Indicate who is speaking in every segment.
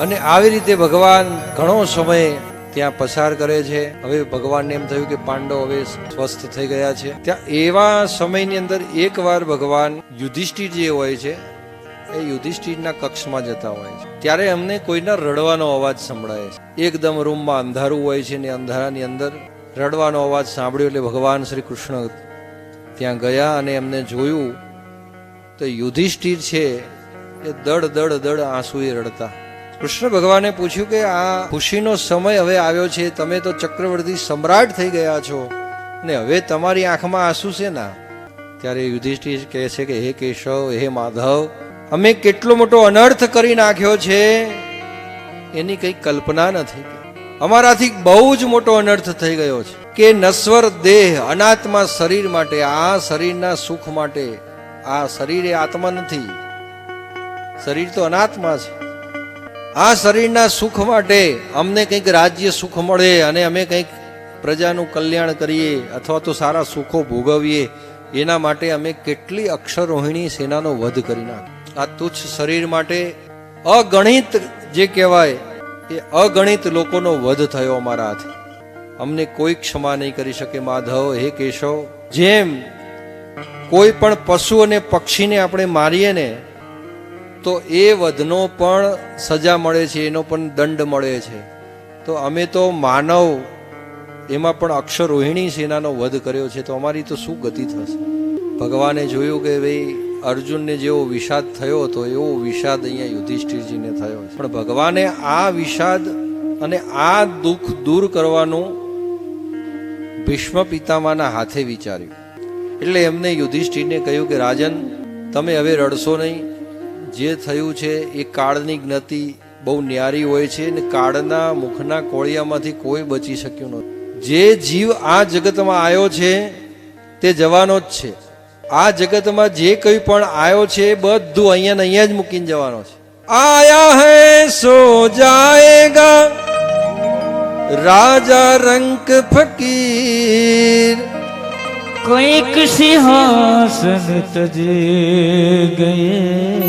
Speaker 1: અને આવી રીતે ભગવાન ઘણો સમય ત્યાં પસાર કરે છે. હવે ભગવાનને એમ થયું કે પાંડવ હવે સ્વસ્થ થઈ ગયા છે. ત્યાં એવા સમયની અંદર એકવાર ભગવાન યુધિષ્ઠિર જે હોય છે, એ યુધિષ્ઠિરના કક્ષમાં જતા હોય છે. ત્યારે અમને કોઈના રડવાનો અવાજ સંભળાય છે. એકદમ રૂમમાં અંધારું હોય છે ને અંધારાની અંદર રડવાનો અવાજ સાંભળ્યો એટલે ભગવાન શ્રી કૃષ્ણ ત્યાં ગયા અને એમને જોયું તો યુધિષ્ઠિર છે એ દડ દડ દડ આંસુએ રડતા. કૃષ્ણ ભગવાને પૂછ્યું કે આ ખુશીનો સમય હવે આવ્યો છે, તમે તો ચક્રવર્તી સમ્રાટ થઈ ગયા છો ને હવે તમારી આંખમાં આંસુ છે ના? ત્યારે યુધિષ્ઠિર કહે છે કે, હે કેશવ, હે માધવ, અમે કેટલો મોટો અનર્થ કરી નાખ્યો છે, એની કઈ કલ્પના નથી. અમારાથી બહુ જ મોટો અનર્થ થઈ ગયો છે કે નશ્વર દેહ અનાત્મા શરીર માટે, આ શરીરના સુખ માટે, આ શરીર એ આત્મા નથી, શરીર તો અનાત્મા છે. આ શરીરના સુખ માટે અમને કંઈક રાજ્ય સુખ મળે અને અમે કંઈક પ્રજાનું કલ્યાણ કરીએ અથવા તો સારા સુખો ભોગવીએ, એના માટે અમે કેટલી અક્ષરોહિણી સેનાનો વધ કરી નાખ્યો આ તુચ્છ શરીર માટે અગણિત જે કહેવાય એ અગણિત લોકોનો વધ થયો અમારા હાથે. અમને કોઈ ક્ષમા નહીં કરી શકે, માધવ, હે કેશવ. જેમ કોઈ પણ પશુ અને પક્ષીને આપણે મારીએ ને તો એ વધનો પણ સજા મળે છે, એનો પણ દંડ મળે છે. તો અમે તો માનવ એમાં પણ અક્ષરોહિણી સેનાનો વધ કર્યો છે, તો અમારી તો શું ગતિ થશે? ભગવાને જોયું કે ભાઈ, અર્જુનને જેવો વિષાદ થયો હતો, એવો વિષાદ અહીંયા યુધિષ્ઠિરજીને થયો છે. પણ ભગવાને આ વિષાદ અને આ દુઃખ દૂર કરવાનું ભીષ્મ પિતામાના હાથે વિચાર્યું. એટલે એમને યુધિષ્ઠિરને કહ્યું કે, રાજન, તમે હવે રડશો નહીં જે થયું છે એ કાળની જ્ઞતિ બહુ ન્યારી હોય છે અને કાળના મુખના કોળિયામાંથી કોઈ બચી શક્યું નથી. જે જીવ આ જગતમાં આવ્યો છે તે જવાનો જ છે. આ જગતમાં જે કંઈ પણ આવ્યો છે બધું અહીંયા ને અહીંયા જ મૂકીને જવાનો છે. આયા હૈ સો જાયેગા, રાજા રંક ફકીર.
Speaker 2: ਕੋਈ ਕਿਸੇ
Speaker 1: ਹਾਸਨ ਤਜ ਗਏ,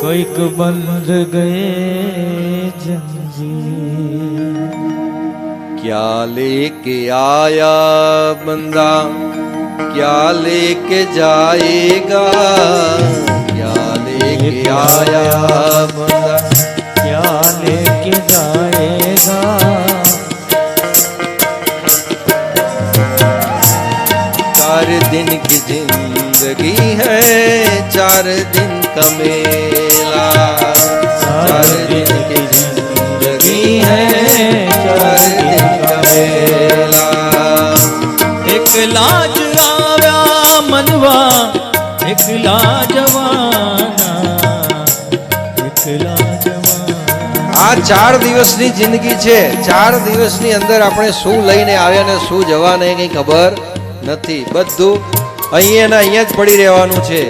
Speaker 1: ਕੋਈ ਕ ਬੰਦ ਗਏ ਜੰਜੀ ਕਿਆ ਲੈ ਕੇ
Speaker 2: ਆਇਆ ਬੰਦਾ, ਕਿਆ
Speaker 1: ਲੈ ਕੇ ਜਾਏਗਾ? जिंदगी है चार दिन का मेला चार दिन की जिंदगी है चार दिन का मेला
Speaker 2: એકલા જ આવ્યા મનવા એકલા જવાના એકલા જવાના
Speaker 1: આ ચાર દિવસની જિંદગી છે ચાર દિવસની અંદર આપણે શું લઈને આવ્યા ને શું જવાના એ કઈ ખબર નથી બધું અહીંયા ને અહીંયા જ પડી રહેવાનું છે.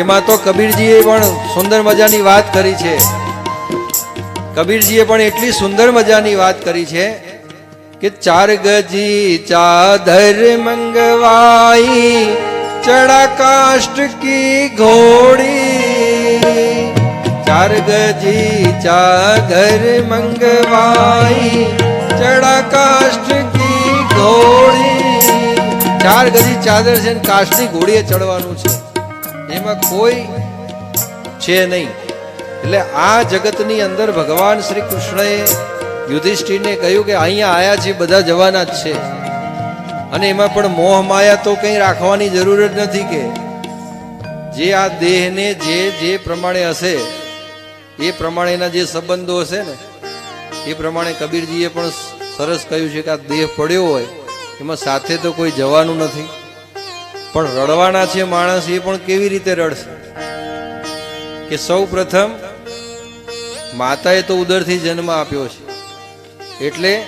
Speaker 1: એમાં તો કબીરજીએ પણ સુંદર મજાની વાત કરી છે. કબીરજીએ પણ એટલી સુંદર મજાની વાત કરી છે કે ચાર ગજી ચાદર મંગવાઈ ચડા કાષ્ટ કી ઘોડી. ચાર ગજી ચાદર મંગવાઈ ચડા કી ઘોડી. ચાર ગજી ચાદર છે ને કાષ્ટની ઘોડીએ ચડવાનું છે. એમાં કોઈ છે નહીં. એટલે આ જગતની અંદર ભગવાન શ્રી કૃષ્ણએ યુધિષ્ઠિરને કહ્યું કે અહીંયા આયા છે, બધા જવાના જ છે. અને એમાં પણ મોહ માયા તો કંઈ રાખવાની જરૂર જ નથી કે જે આ દેહને જે જે પ્રમાણે હશે, એ પ્રમાણેના જે સંબંધો હશે ને, એ પ્રમાણે કબીરજીએ પણ સરસ કહ્યું છે કે આ દેહ પડ્યો હોય એમાં સાથે તો કોઈ જવાનું નથી. પણ રડવાના છે માણસ, એ પણ કેવી રીતે રડશે? કે સૌ પ્રથમ માતાએ તો ઉદરથી જન્મ આપ્યો છે. એટલે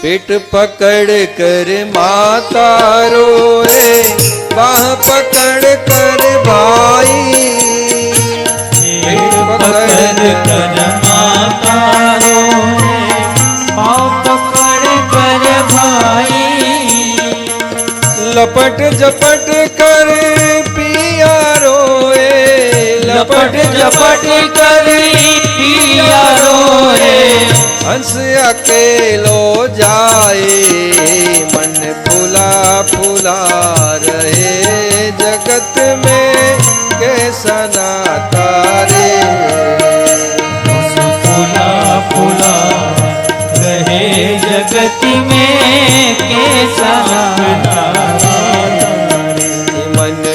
Speaker 1: પેટ પકડ કર માતા રોએ બાહ પકડ
Speaker 2: लपट
Speaker 1: जपट कर पिया रोए। लपट
Speaker 2: जपट कर पिया रोए।
Speaker 1: हंस अकेलो जाए, मन फुला फुला रहे। जगत में कैसा
Speaker 2: नाता रे जगत में के
Speaker 1: नाता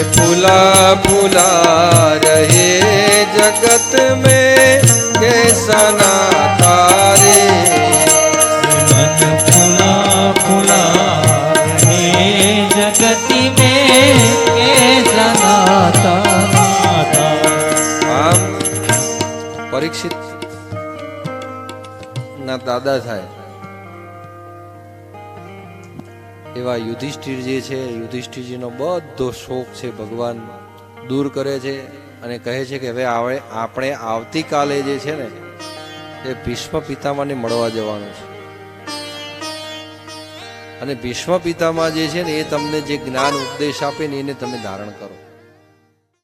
Speaker 1: फूला फूला રહે જગત में कैसा तारे
Speaker 2: मन फूला फूला रहे जगत में कैसा नाता
Speaker 1: આમ પરીક્ષિત ના દાદા થાય એવા યુધિષ્ઠિર જે છે, યુધિષ્ઠિરજીનો બધો શોખ છે ભગવાન દૂર કરે છે અને કહે છે કે હવે આવે, આપણે આવતીકાલે જે છે ને, એ ભીષ્મ પિતામાને મળવા જવાનું છે. અને ભીષ્મ પિતામા જે છે ને, એ તમને જે જ્ઞાન ઉપદેશ આપે ને, એને તમે ધારણ કરો.